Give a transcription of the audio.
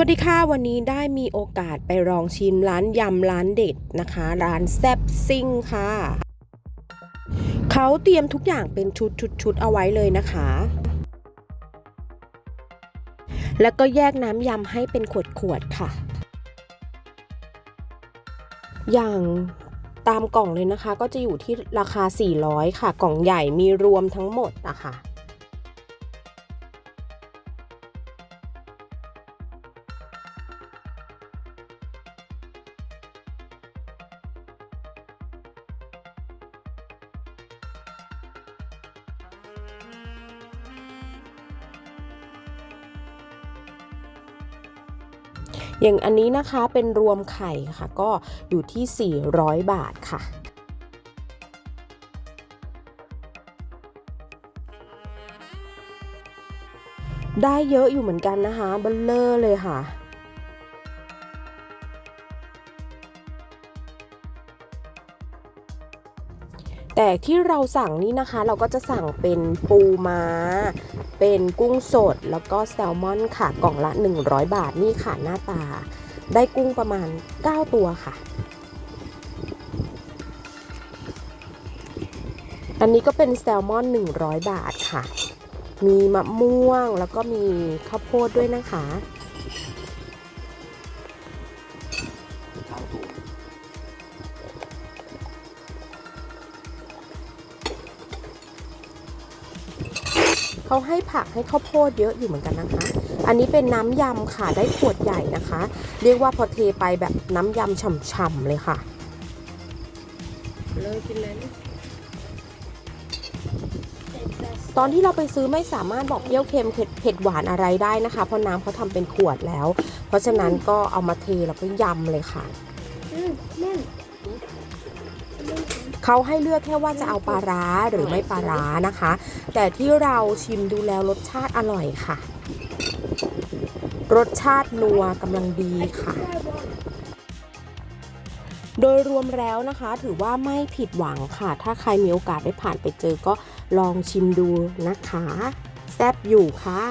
วัสดีค่ะ วันนี้ได้มีโอกาสไปลองชิมร้านยำร้านเด็ดนะคะ ร้านแซบซิ่งค่ะ เขาเตรียมทุกอย่างเป็นชุดชุดชุดเอาไว้เลยนะคะ แล้วก็แยกน้ำยำให้เป็นขวดขวดๆค่ะ อย่างตามกล่องเลยนะคะ ก็จะอยู่ที่ราคา 400 ค่ะ กล่องใหญ่มีรวมทั้งหมดนะคะ อย่างอันนี้นะคะเป็นรวมไข่ค่ะ ก็อยู่ที่ 400 บาทค่ะได้เยอะอยู่เหมือนกันนะคะ เบลเลอร์เลยค่ะ แต่ที่เราสั่งนี่นะคะ เราก็จะสั่งเป็นปูม้า เป็นกุ้งสดแล้วก็แซลมอนค่ะกล่องละ 100 บาทนี่ค่ะหน้าตา ได้กุ้งประมาณ 9 ตัวค่ะ อันนี้ก็เป็นแซลมอน 100 บาทค่ะ มีมะม่วงแล้วก็มีข้าวโพดด้วยนะคะ เขาให้ผักให้ข้าวโพดเยอะอยู่เหมือนกันนะคะ อันนี้เป็นน้ำยำค่ะได้ขวดใหญ่นะคะ เรียกว่าพอเทไปแบบน้ำยำฉ่ำๆเลยค่ะเลยกินเลยตอนที่เราไปซื้อไม่สามารถบอกเปรี้ยวเค็มเผ็ดหวานอะไรได้นะคะ เพราะน้ำเขาทำเป็นขวดแล้ว เพราะฉะนั้นก็เอามาเทแล้วก็ยำเลยค่ะ อืมนั่น เขาให้เลือกแค่ว่าจะเอาปลาร้าหรือไม่ปลาร้านะคะ แต่ที่เราชิมดูแล้วรสชาติอร่อยค่ะ รสชาตินัวกำลังดีค่ะ โดยรวมแล้วนะคะ ถือว่าไม่ผิดหวังค่ะ ถ้าใครมีโอกาสได้ผ่านไปเจอก็ลองชิมดูนะคะ แซบอยู่ค่ะ